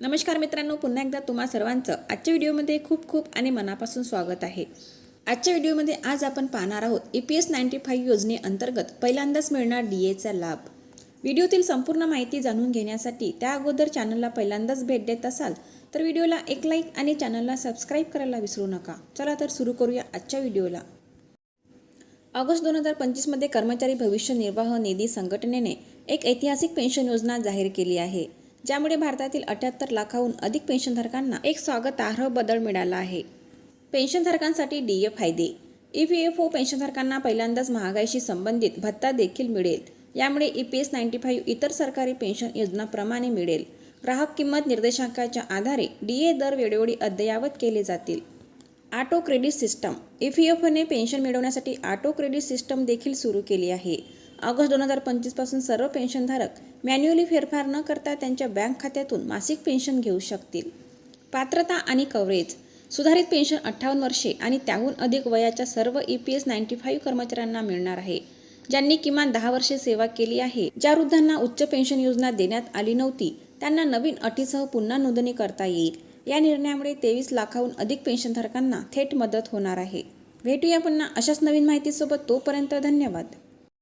नमस्कार मित्रांनो पुन्हा एकदा तुम्हा सर्वांचं आजच्या व्हिडिओमध्ये खूप खूप आणि मनापासून स्वागत आहे. आजच्या व्हिडिओमध्ये आज आपण पाहणार आहोत E P S ninety five योजनेअंतर्गत पहिल्यांदाच मिळणार डी एचा लाभ. व्हिडिओतील संपूर्ण माहिती जाणून घेण्यासाठी त्या अगोदर चॅनलला पहिल्यांदाच भेट देत असाल तर व्हिडिओला एक लाईक आणि चॅनलला सबस्क्राईब करायला विसरू नका. चला तर सुरू करूया आजच्या व्हिडिओला. ऑगस्ट दोन हजार पंचवीसमध्ये कर्मचारी भविष्य निर्वाह निधी संघटनेने एक ऐतिहासिक पेन्शन योजना जाहीर केली आहे. ज्यामुळे भारतातील अठ्याहत्तर लाखाहून अधिक पेन्शनधारकांना एक स्वागतार्ह बदल मिळाला आहे. पेन्शनधारकांसाठी डी ए फायदे. ई पी एफ ओ पेन्शनधारकांना पहिल्यांदाच महागाईशी संबंधित भत्ता देखील मिळेल. यामुळे E P S ninety five इतर सरकारी पेन्शन योजनाप्रमाणे मिळेल. ग्राहक किंमत निर्देशांकाच्या आधारे डी ए दर वेळोवेळी अद्ययावत केले जातील. Auto credit system. E P F one pension मिळवण्यासाठी ऑटो क्रेडिट सिस्टम देखील सुरू केली आहे. ऑगस्ट दोन हजार पंचवीसपासून सर्व पेन्शनधारक मॅन्युअली फेरफार न करता त्यांच्या बँक खात्यातून मासिक पेन्शन घेऊ शकतील. पात्रता आणि कव्हरेज. सुधारित पेन्शन अठ्ठावन्न वर्षे आणि त्याहून अधिक वयाच्या सर्व E P S ninety five कर्मचाऱ्यांना मिळणार आहे. ज्यांनी किमान दहा वर्षे सेवा केली आहे. ज्या वृद्धांना उच्च पेन्शन योजना देण्यात आली नव्हती त्यांना नवीन अटीसह पुन्हा नोंदणी करता येईल. या निर्णयामुळे तेवीस लाखाहून अधिक पेन्शनधारकांना थेट मदत होणार आहे. भेटूया पुन्हा अशाच नवीन माहितीसोबत तोपर्यंत धन्यवाद.